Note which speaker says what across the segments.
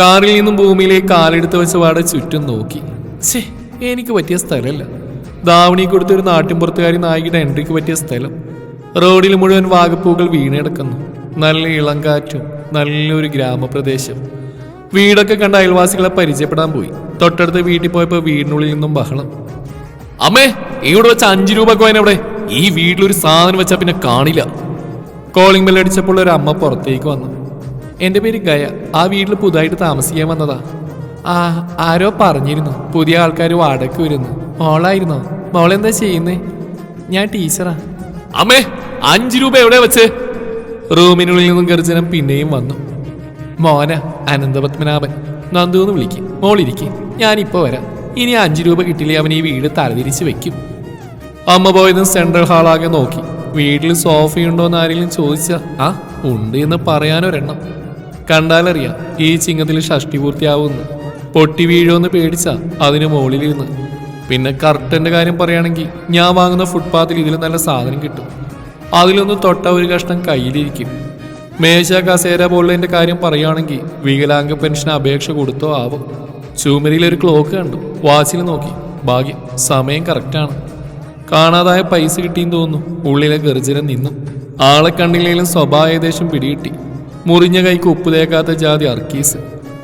Speaker 1: കാറിൽ നിന്നും ഭൂമിയിലേക്ക് കാലെടുത്ത് വെച്ച പാടെ ചുറ്റും നോക്കി. ഛേ എനിക്ക് പറ്റിയ സ്ഥലമല്ല. ദാവണി കൊടുത്തൊരു നാട്ടിൻപുറത്തുകാരി നായികയുടെ എൻട്രിക്ക് പറ്റിയ സ്ഥലം. റോഡിൽ മുഴുവൻ വാഗപ്പൂകൾ വീണെടുക്കുന്നു. നല്ല ഇളം കാറ്റും നല്ലൊരു ഗ്രാമപ്രദേശം. വീടൊക്കെ കണ്ട അയൽവാസികളെ പരിചയപ്പെടാൻ പോയി. തൊട്ടടുത്ത് വീട്ടിൽ പോയപ്പോൾ വീടിനുള്ളിൽ നിന്നും ബഹളം. അമ്മേ ഇവിടെ വെച്ച അഞ്ചു രൂപ കോയിൻ എവിടെ? ഈ വീട്ടിലൊരു സാധനം വെച്ചാൽ പിന്നെ കാണില്ല. കോളിംഗ് ബെൽ അടിച്ചപ്പോൾ ഒരു അമ്മ പുറത്തേക്ക് വന്നു. എന്റെ പേര് ഗയ. ആ വീട്ടിൽ പുതുതായിട്ട് താമസിക്കാൻ വന്നതാ. ആ ആരോ പറഞ്ഞിരുന്നു. പുതിയ ആൾക്കാർ വാടക വരുന്നു. മോളായിരുന്നോ? മോളെന്താ ചെയ്യുന്നേ? ഞാൻ ടീച്ചറാ. അമ്മേ അഞ്ചു രൂപ എവിടെ വെച്ച്? റൂമിനുള്ളിൽ നിന്നും ഗർജനം പിന്നെയും വന്നു. മോന അനന്തപത്മനാഭൻ. നന്ദു എന്ന് വിളിക്കും. മോളിരിക്കെ. ഞാനിപ്പോ വരാം. ഇനി അഞ്ചു രൂപ കിട്ടില്ലേ അവൻ ഈ വീട് തലതിരിച്ച് വെക്കും. അമ്മ പോയതും സെൻട്രൽ ഹാളാകെ നോക്കി. വീട്ടിൽ സോഫയുണ്ടോ എന്ന് ആരെങ്കിലും ചോദിച്ചാ ആ ഉണ്ട് എന്ന് പറയാനൊരെണ്ണം. കണ്ടാലറിയാം ഈ ചിങ്ങത്തിൽ ഷഷ്ടി പൂർത്തിയാവുമെന്ന്. പൊട്ടി വീഴുമെന്ന് പേടിച്ച അതിന് മുകളിലിരുന്ന്. പിന്നെ കർട്ടന്റെ കാര്യം പറയുകയാണെങ്കിൽ ഞാൻ വാങ്ങുന്ന ഫുട്പാത്തിൽ ഇതിൽ നല്ല സാധനം കിട്ടും. അതിലൊന്ന് തൊട്ട ഒരു കഷ്ണം കയ്യിലിരിക്കും. മേശ കസേര പോലുള്ളതിന്റെ കാര്യം പറയുകയാണെങ്കിൽ വികലാംഗ പെൻഷൻ അപേക്ഷ കൊടുത്തോ ആവും. ചുമരിയിലൊരു ക്ലോക്ക് കണ്ടു. വാച്ചിൽ നോക്കി. ഭാഗ്യം സമയം കറക്റ്റാണ് കാണാതായ പൈസ കിട്ടിയെന്ന് തോന്നുന്നു. ഉള്ളിലെ ഗർജനം നിന്നു. ആളെ കണ്ടില്ലെങ്കിലും സ്വഭാവ ഏകദേശം പിടികിട്ടി. മുറിഞ്ഞ കൈക്ക് ഉപ്പ് തേക്കാത്ത ജാതി അർക്കീസ്.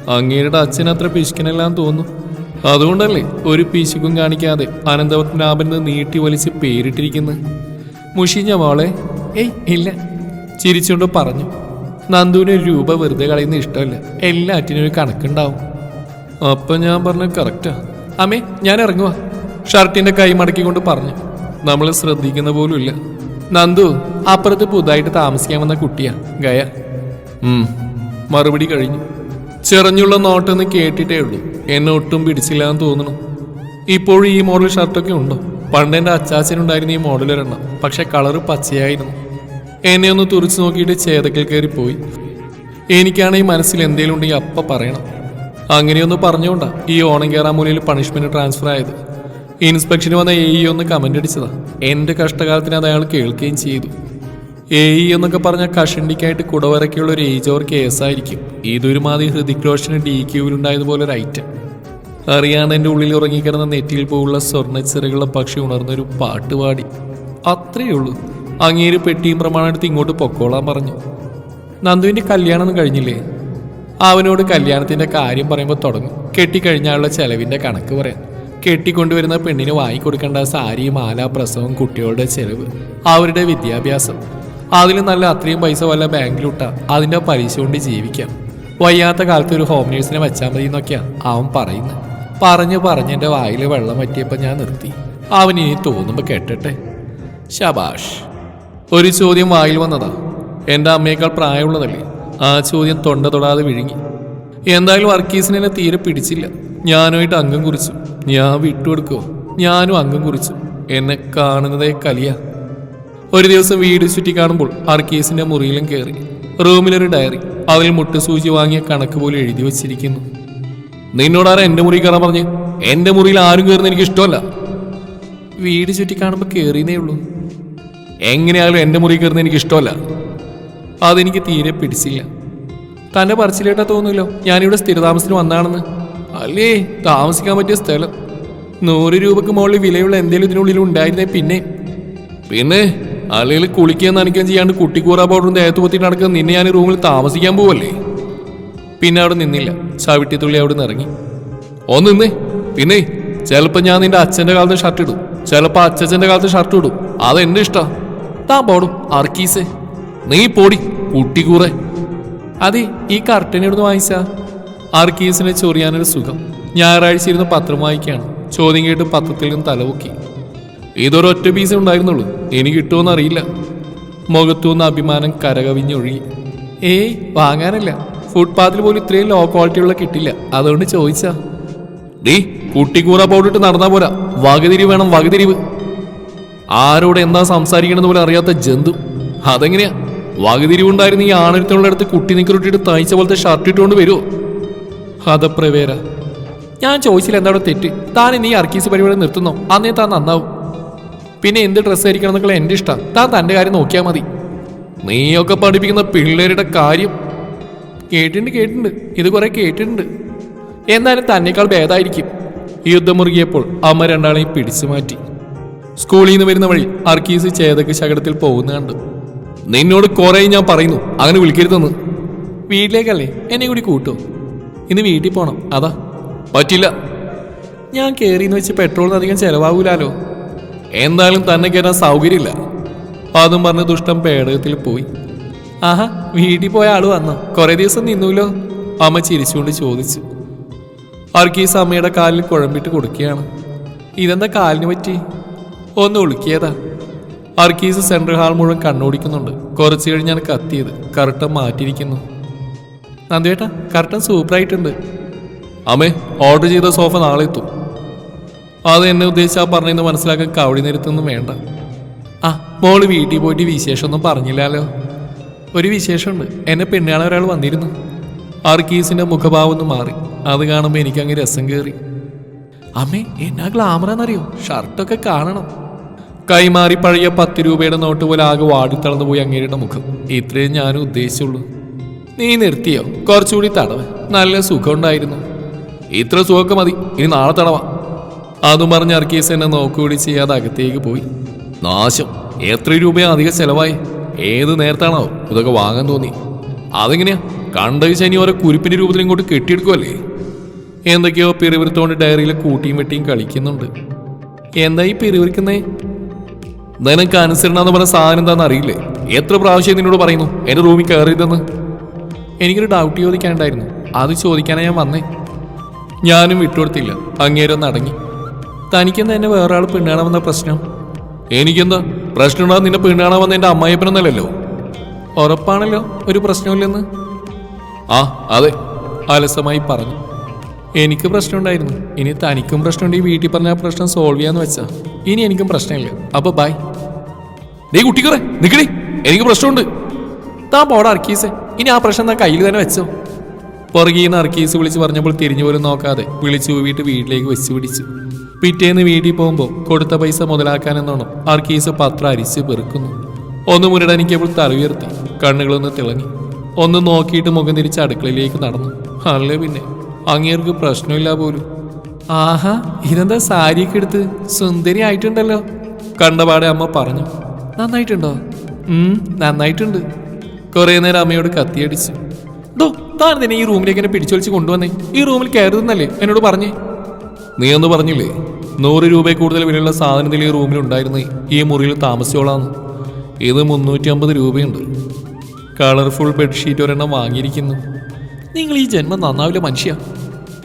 Speaker 1: അങ്ങേരുടെ അച്ഛൻ അത്ര പിശുക്കനെല്ലാം തോന്നുന്നു. അതുകൊണ്ടല്ലേ ഒരു പിശുക്കും കാണിക്കാതെ അനന്തപത്മനാഭന് നീട്ടി വലിച്ച് പേരിട്ടിരിക്കുന്നു. മുഷിഞ്ഞ മോളെ ഏയ് ഇല്ല. ചിരിച്ചുകൊണ്ട് പറഞ്ഞു. നന്ദുവിന് ഒരു രൂപ വെറുതെ കളയുന്ന ഇഷ്ടമല്ല. എല്ലാറ്റിനും ഒരു കണക്കുണ്ടാവും. അപ്പൊ ഞാൻ പറഞ്ഞ കറക്റ്റാ അമ്മേ ഞാൻ ഇറങ്ങുക ഷർട്ടിന്റെ കൈ മടക്കിക്കൊണ്ട് പറഞ്ഞു. നമ്മൾ ശ്രദ്ധിക്കുന്ന പോലും ഇല്ല നന്ദു അപ്പുറത്ത് പുതുതായിട്ട് താമസിക്കാൻ വന്ന കുട്ടിയാ ഗയ. മറുപടി കഴിഞ്ഞു. ചെറഞ്ഞുള്ള നോട്ടെന്ന് കേട്ടിട്ടേ ഉള്ളൂ. എന്നെ ഒട്ടും പിടിച്ചില്ല എന്ന് തോന്നുന്നു. ഇപ്പോഴും ഈ മോഡൽ ഷർട്ടൊക്കെ ഉണ്ടോ? പണ്ട് എന്റെ അച്ചാച്ചനുണ്ടായിരുന്ന ഈ മോഡൽ ഒരെണ്ണം. പക്ഷെ കളറ് പച്ചയായിരുന്നു. എന്നെ ഒന്ന് തുറച്ചു നോക്കിയിട്ട് ചേതക്കൽ കയറി പോയി. എനിക്കാണെങ്കിൽ മനസ്സിൽ എന്തെങ്കിലും ഉണ്ടെങ്കിൽ അപ്പ പറയണം. അങ്ങനെയൊന്ന് പറഞ്ഞുകൊണ്ടാ ഈ ഓണം കയറാൻ മൂലയിൽ പണിഷ്മെന്റ് ട്രാൻസ്ഫർ ആയത്. ഇൻസ്പെക്ഷന് വന്ന എ ഇ ഒന്ന് കമന്റ് അടിച്ചതാ. എന്റെ കഷ്ടകാലത്തിന് അത് അയാൾ കേൾക്കുകയും ചെയ്തു. എ എന്നൊക്കെ പറഞ്ഞ കഷണ്ടിക്കായിട്ട് കുടവരക്കുള്ള ഒരു ഏജ് ഓർ കേസായിരിക്കും ഇതൊരുമാതിരി ഹൃതിക് റോഷന് ഡി ക്യൂവിലുണ്ടായതുപോലെ ഒരു ഐറ്റം അറിയാണ്ട് എന്റെ ഉള്ളിൽ ഉറങ്ങിക്കിടന്ന നെറ്റിയിൽ പോലുള്ള സ്വർണച്ചിറകളുടെ പക്ഷി ഉണർന്നൊരു പാട്ട് പാടി. അത്രയേ ഉള്ളൂ. അങ്ങേര് പെട്ടിയും പ്രമാണം എടുത്ത് ഇങ്ങോട്ട് പൊക്കോളാൻ പറഞ്ഞു. നന്ദുവിന്റെ കല്യാണം കഴിഞ്ഞില്ലേ? അവനോട് കല്യാണത്തിന്റെ കാര്യം പറയുമ്പോൾ തുടങ്ങും. കെട്ടിക്കഴിഞ്ഞാലുള്ള ചെലവിന്റെ കണക്ക് പറയാൻ കെട്ടിക്കൊണ്ടുവരുന്ന പെണ്ണിന് വാങ്ങിക്കൊടുക്കേണ്ട സാരി മാല പ്രസവം കുട്ടികളുടെ ചെലവ് അവരുടെ വിദ്യാഭ്യാസം. അതിൽ നല്ല അത്രയും പൈസ വല്ല ബാങ്കിലിട്ടാ അതിന്റെ പലിശ കൊണ്ട് ജീവിക്കാം. വയ്യാത്ത കാലത്ത് ഒരു ഹോം നേഴ്സിനെ വെച്ചാൽ മതി എന്നൊക്കെയാണ് അവൻ പറയുന്നത് പറഞ്ഞു പറഞ്ഞ് എന്റെ വായിൽ വെള്ളം പറ്റിയപ്പോൾ ഞാൻ നിർത്തി. അവൻ ഇനി തോന്നുമ്പോൾ കേട്ടട്ടെ. ശബാഷ് ഒരു ചോദ്യം വായിൽ വന്നതാ. എന്റെ അമ്മയേക്കാൾ പ്രായമുള്ളതല്ലേ? ആ ചോദ്യം തൊണ്ട തൊടാതെ വിഴുങ്ങി. എന്തായാലും വർക്കീസിനെ എന്നെ തീരെ പിടിച്ചില്ല. ഞാനുമായിട്ട് അംഗം കുറിച്ചു. ഞാൻ വിട്ടുകൊടുക്കുമോ ഞാനും അംഗം കുറിച്ചു. എന്നെ കാണുന്നതേ കലിയ. ഒരു ദിവസം വീട് ചുറ്റി കാണുമ്പോൾ അർക്കീസിന്റെ മുറിയിലും കയറി റൂമിലൊരു ഡയറി. അതിൽ മുട്ടുസൂചി വാങ്ങിയ കണക്ക് പോലും എഴുതി വച്ചിരിക്കുന്നു. നിന്നോടാരാ എന്റെ മുറി കയറാൻ പറഞ്ഞ്? എന്റെ മുറിയിൽ ആരും കയറുന്ന എനിക്ക് ഇഷ്ടമല്ല. വീട് ചുറ്റി കാണുമ്പോൾ കയറിയതേ ഉള്ളൂ. എങ്ങനെയാലും എന്റെ മുറി കയറുന്ന എനിക്ക് ഇഷ്ടമല്ല. അതെനിക്ക് തീരെ പിടിച്ചില്ല. തന്റെ പറച്ചിലേട്ടാ തോന്നുമല്ലോ ഞാനിവിടെ സ്ഥിരതാമസത്തിന് വന്നാണെന്ന്. അല്ലേ താമസിക്കാൻ പറ്റിയ സ്ഥലം. നൂറ് രൂപക്ക് മുകളിൽ വിലയുള്ള എന്തെങ്കിലും ഇതിനുള്ളിൽ ഉണ്ടായിരുന്നേ പിന്നെ. പിന്നെ? അല്ലെങ്കിൽ കുളിക്കാൻ നനയ്ക്കുകയും ചെയ്യാണ്ട് കുട്ടിക്കൂറ പൗഡർ ദേഹത്ത് പൊത്തിട്ട് നടക്കുന്ന നിന്നെ ഞാൻ റൂമിൽ താമസിക്കാൻ പോവല്ലേ? പിന്നെ അവിടെ നിന്നില്ല. ചവിട്ടിത്തുള്ളി അവിടെ നിന്ന് ഇറങ്ങി. ഓ നിന്നേ. പിന്നെ ചിലപ്പോൾ ഞാൻ നിന്റെ അച്ഛന്റെ കാലത്ത് ഷർട്ട് ഇടും. ചിലപ്പോൾ അച്ഛച്ചന്റെ കാലത്ത് ഷർട്ട് ഇടും. അതെന്റെ ഇഷ്ടം. താ പോടും. അർക്കീസേ. നീ പോടി കുട്ടിക്കൂറെ. അതെ ഈ കർട്ടൻ ഇവിടുന്ന് വാങ്ങിച്ചാ? ആർക്കീസിനെ ചൊറിയാനൊരു സുഖം. ഞായറാഴ്ച ഇരുന്ന് പത്രം വായിക്കുകയാണ്. ചോദ്യം കേട്ട് പത്രത്തിൽ നിന്ന് തലപൊക്കി. ഇതൊരൊറ്റ പീസേ ഉണ്ടായിരുന്നുള്ളൂ. എനിക്ക് കിട്ടുമെന്ന് അറിയില്ല. മുഖത്തുനിന്ന് അഭിമാനം കരകവിഞ്ഞൊഴുകി. ഏയ് വാങ്ങാനല്ല. ഫുട്പാത്തിൽ പോലും ഇത്രയും ലോ ക്വാളിറ്റിയുള്ള കിട്ടില്ല. അതുകൊണ്ട് ചോദിച്ചാ. ഡീ കുട്ടിക്കൂറ പൗഡിട്ട് നടന്നാ പോരാ. വകതിരിവ് വേണം വകതിരിവ്. ആരോട് എന്താ സംസാരിക്കണമെന്ന് പോലും അറിയാത്ത ജന്തു. അതെങ്ങനെയാ? വകതിരിവുണ്ടായിരുന്ന ഈ ആണരത്തിനുള്ള അടുത്ത് കുട്ടി നിക്കറിട്ടിട്ട് തയ്ച്ച പോലത്തെ ഷർട്ട് ഇട്ടുകൊണ്ട് വരുമോ ഹതപ്രവേര ഞാൻ ചോദിച്ചില്ല എന്താ തെറ്റ്. താൻ ഇനി അർക്കീസ് പരിപാടി നിർത്തുന്നോ? അന്നേ താൻ നന്നാവും. പിന്നെ എന്ത് ഡ്രസ്സ് ആയിരിക്കണം എന്നൊക്കെ എന്റെ ഇഷ്ടം. താൻ തന്റെ കാര്യം നോക്കിയാൽ മതി. നീയൊക്കെ പഠിപ്പിക്കുന്ന പിള്ളേരുടെ കാര്യം കേട്ടിട്ടുണ്ട് കേട്ടിട്ടുണ്ട്. ഇത് കുറേ കേട്ടിട്ടുണ്ട്. എന്നാലും തന്നെക്കാൾ ഭേദമായിരിക്കും യുദ്ധം മുറുകിയപ്പോൾ അമ്മ രണ്ടാളെയും പിടിച്ചു മാറ്റി. സ്കൂളിൽ നിന്ന് വരുന്ന വഴി അർക്കീസ് ചേതക്ക് ശകടത്തിൽ പോകുന്ന കണ്ടു. നിന്നോട് കുറെ ഞാൻ പറയുന്നു അങ്ങനെ വിളിക്കരുതെന്ന്. വീട്ടിലേക്കല്ലേ? എന്നെ കൂടി കൂട്ടോ. ഇന്ന് വീട്ടിൽ പോണം. അതാ. പറ്റില്ല. ഞാൻ കയറിയെന്ന് വെച്ച് പെട്രോളിന് അധികം ചെലവാകൂലാലോ. എന്തായാലും തന്നെ കയറാൻ സൗകര്യമില്ല. അതും പറഞ്ഞ് ദുഷ്ടം പേടകത്തിൽ പോയി. ആഹാ വീട്ടിൽ പോയ ആൾ വന്നു? കുറെ ദിവസം നിന്നൂലോ? അമ്മ ചിരിച്ചുകൊണ്ട് ചോദിച്ചു. അവർക്ക് ഈ സമയയുടെ കാലിൽ കുഴമ്പിട്ട് കൊടുക്കുകയാണ്. ഇതെന്താ കാലിന് പറ്റി? ഒന്ന് ഒളുക്കിയതാ അർക്കീസ് സെൻട്രൽ ഹാൾ മുഴുവൻ കണ്ണോടിക്കുന്നുണ്ട്. കുറച്ച് കഴിഞ്ഞാണ് കത്തിയത്. കർട്ടൻ മാറ്റിയിരിക്കുന്നു. നന്ദേട്ടാ കർട്ടൻ സൂപ്പറായിട്ടുണ്ട്. അമ്മേ ഓർഡർ ചെയ്ത സോഫ നാളെ എത്തും. അത് എന്നെ ഉദ്ദേശിച്ചാ പറഞ്ഞെന്ന് മനസ്സിലാക്കാൻ കവടി നിരത്തൊന്നും വേണ്ട. ആ മോൾ വീട്ടിൽ പോയിട്ട് വിശേഷമൊന്നും പറഞ്ഞില്ലല്ലോ ഒരു വിശേഷമുണ്ട്. എന്നെ പെണ്ണാളെ ഒരാൾ വന്നിരുന്നു. ആർക്കീസിന്റെ മുഖഭാവം ഒന്ന് മാറി. അത് കാണുമ്പോൾ എനിക്ക് അങ്ങ് രസം കയറി അമ്മേ എന്നാ ഗ്ലാമറാന്നറിയോ ഷർട്ടൊക്കെ കാണണം. കൈമാറി പഴയ പത്ത് രൂപയുടെ നോട്ട് പോലെ ആകെ വാടിത്തളന്നു പോയി അങ്ങേരുടെ മുഖം. ഇത്രയും ഞാനും ഉദ്ദേശിച്ചുള്ളൂ. നീ നിർത്തിയോ? കുറച്ചുകൂടി തടവ്. നല്ല സുഖമുണ്ടായിരുന്നു ഇത്ര സുഖമൊക്കെ മതി. ഇനി നാളെ തടവാ. അതും പറഞ്ഞ് അർക്കീസ് എന്നെ നോക്കുകൂടി ചെയ്യാതെ അകത്തേക്ക് പോയി. നാശം. എത്ര രൂപയാ അധികം ചെലവായി? ഏത് നേരത്താണോ ഇതൊക്കെ വാങ്ങാൻ തോന്നി. അതെങ്ങനെയാ? കണ്ടത് ശനി ഓരോ കുരിപ്പിന്റെ രൂപത്തിൽ ഇങ്ങോട്ട് കെട്ടിയെടുക്കുമല്ലേ എന്തൊക്കെയോ പിറിവിരുത്തോണ്ട് ഡയറിയിൽ കൂട്ടിയും വെട്ടിയും കളിക്കുന്നുണ്ട്. എന്തായി പിറിവിരിക്കുന്നേ നിനക്ക് അനുസരണ എന്ന് പറഞ്ഞ സാധനം എന്താണെന്ന് അറിയില്ലേ? എത്ര പ്രാവശ്യം നിന്നോട് പറയുന്നു എന്റെ റൂമിൽ കയറിയതെന്ന് എനിക്കൊരു ഡൗട്ട് ചോദിക്കാനുണ്ടായിരുന്നു. അത് ചോദിക്കാനാണ് ഞാൻ വന്നേ. ഞാനും വിട്ടുകൊടുത്തില്ല. അങ്ങേരൊന്ന് അടങ്ങി തനിക്കെന്താ എന്നെ വേറെ ആൾ പെണ്ണാണമെന്ന പ്രശ്നം? എനിക്കെന്താ? പ്രശ്നമുണ്ടാകും നിന്നെ പെണ്ണാണമെന്ന് എന്റെ അമ്മായിപ്പനെന്നല്ലല്ലോ ഉറപ്പാണല്ലോ ഒരു പ്രശ്നമില്ലെന്ന്. ആ അതെ. അലസമായി പറഞ്ഞു. എനിക്ക് പ്രശ്നമുണ്ടായിരുന്നു. ഇനി തനിക്കും പ്രശ്നമുണ്ടെങ്കിൽ വീട്ടിൽ പറഞ്ഞ ആ പ്രശ്നം സോൾവ് ചെയ്യാന്ന് വെച്ചാ. ഇനി എനിക്കും പ്രശ്നമില്ല. അപ്പൊ ബൈ നീ കുട്ടിക്കുറേ നിക്കടി. എനിക്ക് പ്രശ്നമുണ്ട്. താൻ പോടാ അർക്കീസ്. ഇനി ആ പ്രശ്നം താൻ കയ്യിൽ തന്നെ വെച്ചോ. പുറകീന്ന് അർക്കീസ് വിളിച്ച് പറഞ്ഞപ്പോൾ തിരിഞ്ഞു പോലും നോക്കാതെ വിളിച്ചു പോയിട്ട് വീട്ടിലേക്ക് വെച്ച് പിടിച്ചു. പിറ്റേന്ന് വീട്ടിൽ പോകുമ്പോൾ കൊടുത്ത പൈസ മുതലാക്കാനെന്നോണം അർക്കീസ് പത്രം അരിച്ച് പെറുക്കുന്നു ഒന്ന് മുരടനിക്കപ്പോൾ തല ഉയർത്തി കണ്ണുകളൊന്ന് തിളങ്ങി. ഒന്ന് നോക്കിയിട്ട് മുഖം തിരിച്ച് അടുക്കളയിലേക്ക് നടന്നു. അല്ലേ പിന്നെ അങ്ങേർക്ക് പ്രശ്നമില്ല പോലും. ആഹാ ഇതെന്താ സാരിയൊക്കെ എടുത്ത് സുന്ദരി ആയിട്ടുണ്ടല്ലോ? കണ്ടപാടെ അമ്മ പറഞ്ഞു നന്നായിട്ടുണ്ടോ? നന്നായിട്ടുണ്ട്. കുറേ നേരം അമ്മയോട് കത്തിയടിച്ചു ഡോ താൻ തന്നെ ഈ റൂമിലേക്ക് എന്നെ പിടിച്ചൊളിച്ച് കൊണ്ടുവന്നേ. ഈ റൂമിൽ കയറുന്നല്ലേ എന്നോട് പറഞ്ഞേ. നീ ഒന്ന് പറഞ്ഞില്ലേ? നൂറ് രൂപ കൂടുതൽ വിലയുള്ള സാധനത്തിൽ ഈ റൂമിൽ ഉണ്ടായിരുന്നു. ഈ മുറിയിൽ താമസിച്ചോളാന്ന് ഇത് മുന്നൂറ്റി അമ്പത് രൂപയുണ്ട്. കളർഫുൾ ബെഡ്ഷീറ്റ് ഒരെണ്ണം വാങ്ങിയിരിക്കുന്നു. നിങ്ങൾ ഈ ജന്മം നന്നാവില്ല മനുഷ്യ.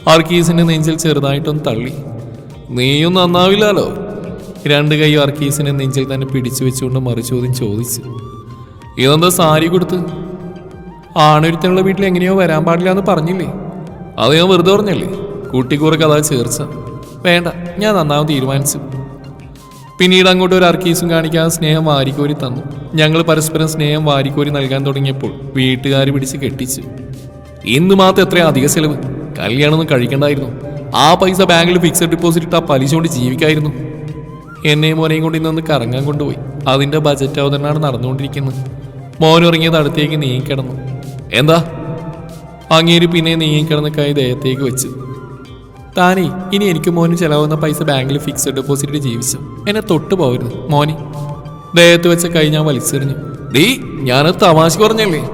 Speaker 1: അർക്കീസിന്റെ നെഞ്ചിൽ ചെറുതായിട്ടൊന്ന് തള്ളി. നീയും നന്നാവില്ലല്ലോ. രണ്ട് കൈ അർക്കീസിന്റെ നെഞ്ചിൽ തന്നെ പിടിച്ചു വെച്ചുകൊണ്ട് മറുചോദ്യം ചോദിച്ചു. ഇതെന്താ സാരി കൊടുത്ത്? ആണൊരുത്തനുള്ള വീട്ടിൽ എങ്ങനെയോ വരാൻ പാടില്ല എന്ന് പറഞ്ഞില്ലേ? അത് ഞാൻ വെറുതെ പറഞ്ഞല്ലേ? കുട്ടിക്കൂറൊക്കെ അതാ ചേർച്ച. വേണ്ട ഞാൻ നന്നാവും തീരുമാനിച്ചു. പിന്നീട് അങ്ങോട്ട് ഒരു അർക്കീസും കാണിക്കാതെ സ്നേഹം വാരിക്കോരി തന്നു. ഞങ്ങൾ പരസ്പരം സ്നേഹം വാരിക്കോരി നൽകാൻ തുടങ്ങിയപ്പോൾ വീട്ടുകാർ പിടിച്ച് കെട്ടിച്ചു. ഇന്ന് മാത്രം എത്രയും അധിക ചെലവ്? കല്യാണമൊന്നും കഴിക്കണ്ടായിരുന്നു. ആ പൈസ ബാങ്കിൽ ഫിക്സഡ് ഡിപ്പോസിറ്റ് ഇട്ട് ആ പലിശ കൊണ്ട് ജീവിക്കായിരുന്നു. എന്നെയും മോനെയും കൊണ്ട് ഇന്നൊന്ന് കറങ്ങാൻ കൊണ്ടുപോയി. അതിന്റെ ബജറ്റ് അവതരണമാണ് നടന്നുകൊണ്ടിരിക്കുന്നത്. മോൻ ഉറങ്ങിയത് അടുത്തേക്ക് നീങ്ങിക്കിടന്നു. എന്താ? അങ്ങേര് പിന്നെ നീങ്ങിക്കിടന്ന കൈ ദേഹത്തേക്ക് വെച്ചു. താനേ ഇനി എനിക്ക് മോന് ചെലവുന്ന പൈസ ബാങ്കിൽ ഫിക്സഡ് ഡെപ്പോസിറ്റ് ജീവിച്ചു. എന്നെ തൊട്ട് പോകരുത്. മോനി ദേഹത്ത് വെച്ച കൈ ഞാൻ വലിച്ചെറിഞ്ഞു. ഡീ ഞാനത് തമാശ പറഞ്ഞല്ലേ?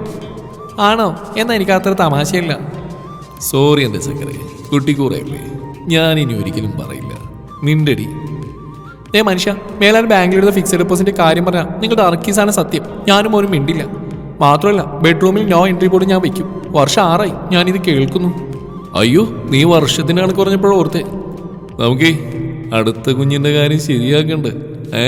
Speaker 1: ആണോ? എന്നാ എനിക്ക് അത്ര തമാശയില്ല. സോറി എന്റെ ചക്കരെ കുട്ടിക്കൂറയല്ലേ ഞാൻ ഇനി ഒരിക്കലും പറയില്ല. നിന്റെ ഡി. ഏ മനുഷ്യ മേലാൽ ബാങ്കിലെടുത്ത ഫിക്സഡ് ഡെപ്പോസിറ്റ് കാര്യം പറഞ്ഞാൽ നിങ്ങളുടെ അറക്കീസാണ് സത്യം. ഞാനും ഒരു മിണ്ടില്ല. മാത്രമല്ല ബെഡ്റൂമിൽ നോ എൻട്രി ബോർഡ് ഞാൻ വയ്ക്കും വർഷം ആറായി. ഞാനിത് കേൾക്കുന്നു. അയ്യോ നീ വർഷത്തിനാണ് കണക്ക് പറഞ്ഞപ്പോഴോർത്തേ നമുക്കേ അടുത്ത കുഞ്ഞിന്റെ കാര്യം ശരിയാക്കണ്ടേ? ഏ?